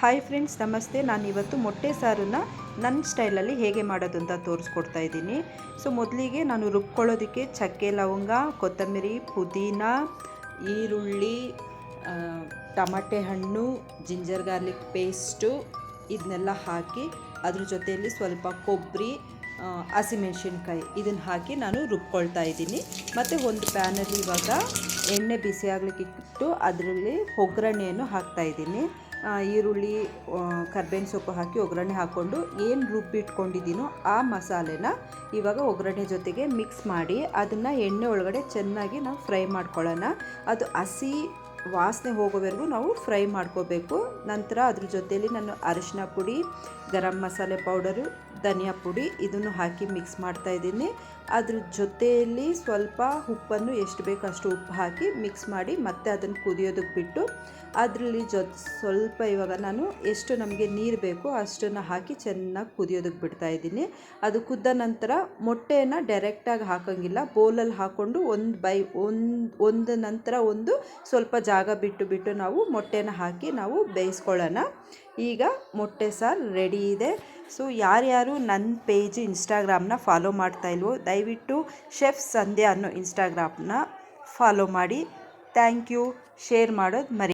Hi friends ನಮಸ್ತೆ. ನಾನು ಇವತ್ತು ಮೊಟ್ಟೆ ಸಾರನ್ನ ನನ್ನ ಸ್ಟೈಲಲ್ಲಿ ಹೇಗೆ ಮಾಡೋದು ಅಂತ ತೋರಿಸ್ಕೊಡ್ತಾ ಇದ್ದೀನಿ. ಸೊ ಮೊದಲಿಗೆ ನಾನು ರುಬ್ಕೊಳ್ಳೋದಕ್ಕೆ ಚಕ್ಕೆ ಲವಂಗ, ಕೊತ್ತಂಬರಿ, ಪುದೀನ, ಈರುಳ್ಳಿ ಟಮಾಟೆ ಹಣ್ಣು, ಜಿಂಜರ್ ಗಾರ್ಲಿಕ್ ಪೇಸ್ಟು ಇದನ್ನೆಲ್ಲ ಹಾಕಿ ಅದ್ರ ಜೊತೆಯಲ್ಲಿ ಸ್ವಲ್ಪ ಕೊಬ್ಬರಿ ಹಸಿಮೆಣಸಿನ್ಕಾಯಿ ಇದನ್ನು ಹಾಕಿ ನಾನು ರುಬ್ಕೊಳ್ತಾ ಇದ್ದೀನಿ. ಮತ್ತು ಒಂದು ಪ್ಯಾನಲ್ಲಿ ಇವಾಗ ಎಣ್ಣೆ ಬಿಸಿ ಆಗ್ಲಿಕ್ಕೆ ಇಟ್ಟು ಅದರಲ್ಲಿ ಒಗ್ಗರಣೆಯನ್ನು ಹಾಕ್ತಾ ಇದ್ದೀನಿ. ಈರುಳ್ಳಿ ಕರ್ಬೇವಿನ ಸೊಪ್ಪು ಹಾಕಿ ಒಗ್ಗರಣೆ ಹಾಕ್ಕೊಂಡು ಏನು ರುಬ್ಬಿಟ್ಕೊಂಡಿದ್ದೀನೋ ಆ ಮಸಾಲೆನ ಇವಾಗ ಒಗ್ಗರಣೆ ಜೊತೆಗೆ ಮಿಕ್ಸ್ ಮಾಡಿ ಅದನ್ನು ಎಣ್ಣೆ ಒಳಗಡೆ ಚೆನ್ನಾಗಿ ನಾವು ಫ್ರೈ ಮಾಡ್ಕೊಳ್ಳೋಣ. ಅದು ಹಸಿ ವಾಸನೆ ಹೋಗೋವರೆಗೂ ನಾವು ಫ್ರೈ ಮಾಡ್ಕೋಬೇಕು. ನಂತರ ಅದ್ರ ಜೊತೆಯಲ್ಲಿ ನಾನು ಅರಿಶಿನ ಪುಡಿ, ಗರಂ ಮಸಾಲೆ ಪೌಡರು, ಧನಿಯಾ ಪುಡಿ ಇದನ್ನು ಹಾಕಿ ಮಿಕ್ಸ್ ಮಾಡ್ತಾ ಇದ್ದೀನಿ. ಅದ್ರ ಜೊತೆಯಲ್ಲಿ ಸ್ವಲ್ಪ ಉಪ್ಪನ್ನು ಎಷ್ಟು ಬೇಕು ಅಷ್ಟು ಉಪ್ಪು ಹಾಕಿ ಮಿಕ್ಸ್ ಮಾಡಿ ಮತ್ತೆ ಅದನ್ನು ಕುದಿಯೋದಕ್ಕೆ ಬಿಟ್ಟು ಅದರಲ್ಲಿ ಜೊ ಸ್ವಲ್ಪ ಇವಾಗ ನಾನು ಎಷ್ಟು ನಮಗೆ ನೀರು ಬೇಕು ಅಷ್ಟನ್ನು ಹಾಕಿ ಚೆನ್ನಾಗಿ ಕುದಿಯೋದಕ್ಕೆ ಬಿಡ್ತಾ ಇದ್ದೀನಿ. ಅದು ಕುದ್ದ ನಂತರ ಮೊಟ್ಟೆಯನ್ನು ಡೈರೆಕ್ಟಾಗಿ ಹಾಕೋಂಗಿಲ್ಲ. ಬೋಲಲ್ಲಿ ಹಾಕ್ಕೊಂಡು ಒಂದು ಬೈ ಒಂದು ಒಂದು ನಂತರ ಒಂದು ಸ್ವಲ್ಪ ಜಾಗ ಬಿಟ್ಟು ಬಿಟ್ಟು ನಾವು ಮೊಟ್ಟೆನ ಹಾಕಿ ನಾವು ಬೇಯಿಸ್ಕೊಳ್ಳೋಣ. ಈಗ ಮೊಟ್ಟೆ ಸಾರು ರೆಡಿ ಇದೆ. ಸೊ ಯಾರ್ಯಾರು ನನ್ನ ಪೇಜ್ ಇನ್ಸ್ಟಾಗ್ರಾಮ್ನ ಫಾಲೋ ಮಾಡ್ತಾ ಇಲ್ವೋ, ದಯವಿಟ್ಟು ಶೆಫ್ ಸಂಧ್ಯಾ ಅನ್ನೋ ಇನ್ಸ್ಟಾಗ್ರಾಮ್ನ ಫಾಲೋ ಮಾಡಿ. ಥ್ಯಾಂಕ್ ಯು ಶೇರ್ ಮಾಡೋದು ಮರಿ